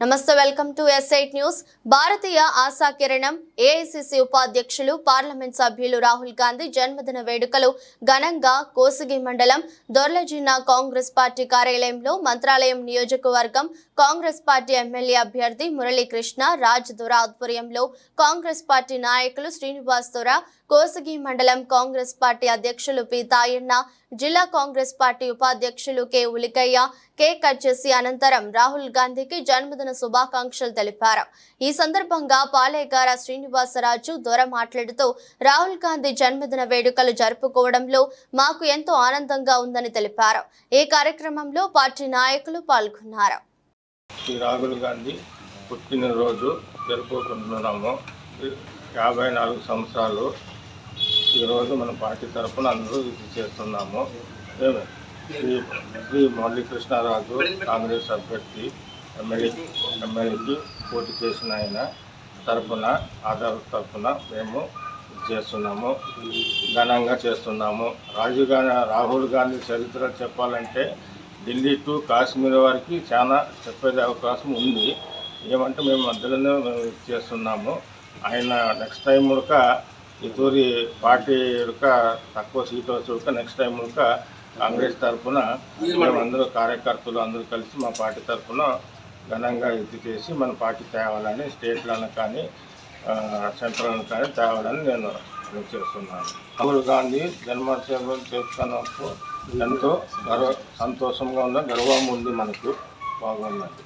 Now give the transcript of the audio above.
నమస్తే welcome to SIT news భారతీయ ఆశా కిరణం ఏఐసిసి ఉపాధ్యక్షులు పార్లమెంట్ సభ్యులు రాహుల్ గాంధీ జన్మదిన వేడుకలు ఘనంగా కోసిగి మండలం దొర్లజిన్న కాంగ్రెస్ పార్టీ కార్యాలయంలో మంత్రాలయం నియోజకవర్గం కాంగ్రెస్ పార్టీ ఎమ్మెల్యే అభ్యర్థి మురళీకృష్ణ రాజ్ దొర ఆధ్వర్యంలో కాంగ్రెస్ పార్టీ నాయకులు శ్రీనివాస్ దొర కోసిగి మండలం కాంగ్రెస్ పార్టీ అధ్యక్షులు పి తాయన్న జిల్లా కాంగ్రెస్ పార్టీ ఉపాధ్యక్షులు కె ఉలికయ్య కేక్ కట్ చేసి అనంతరం రాహుల్ గాంధీకి జన్మదిన శుభాకాంక్షలు తెలిపారు. ఈ సందర్భంగా పాలేగార శ్రీనివాసరాజు దొర మాట్లాడుతూ రాహుల్ గాంధీ జన్మదిన వేడుకలు జరుపుకోవడంలో మాకు ఎంతో ఆనందంగా ఉందని తెలిపారు. ఈ కార్యక్రమంలో పార్టీ నాయకులు పాల్గొన్నారు. రాహుల్ గాంధీ పుట్టినరోజు జరుపుకుంటున్నాము. యాభై నాలుగు సంవత్సరాలు ఈరోజు మన పార్టీ తరఫున అందరూ చేస్తున్నాము. శ్రీ శ్రీ మురళీకృష్ణరాజు కాంగ్రెస్ అభ్యర్థి ఎమ్మెల్యే ఎమ్మెల్యేకి పోటీ చేసిన ఆయన తరఫున ఆధార్ తరఫున మేము ఇది చేస్తున్నాము. ఘనంగా చేస్తున్నాము. రాజీవ్ గాంధీ రాహుల్ గాంధీ చరిత్ర చెప్పాలంటే ఢిల్లీ టు కాశ్మీర్ వరకు చాలా చెప్పేది అవకాశం ఉంది. ఏమంటే మేము మధ్యలోనే మేము ఇది చేస్తున్నాము. ఆయన నెక్స్ట్ టైం ఉడక ఈ తూరి పార్టీ ఉడక తక్కువ సీట్ వచ్చి నెక్స్ట్ టైం ఉడక కాంగ్రెస్ తరఫున మేమందరూ కార్యకర్తలు అందరూ కలిసి మా పార్టీ తరఫున ఘనంగా ఇది చేసి మన పార్టీ తేవాలని స్టేట్లను కానీ సెంట్రల్ని కానీ తేవాలని నేను నేను చేస్తున్నాను రాహుల్ గాంధీ జన్మోత్సవం చేస్తున్నప్పుడు ఎంతో గర్వ సంతోషంగా ఉన్న. గర్వం ఉంది మనకు. బాగున్నది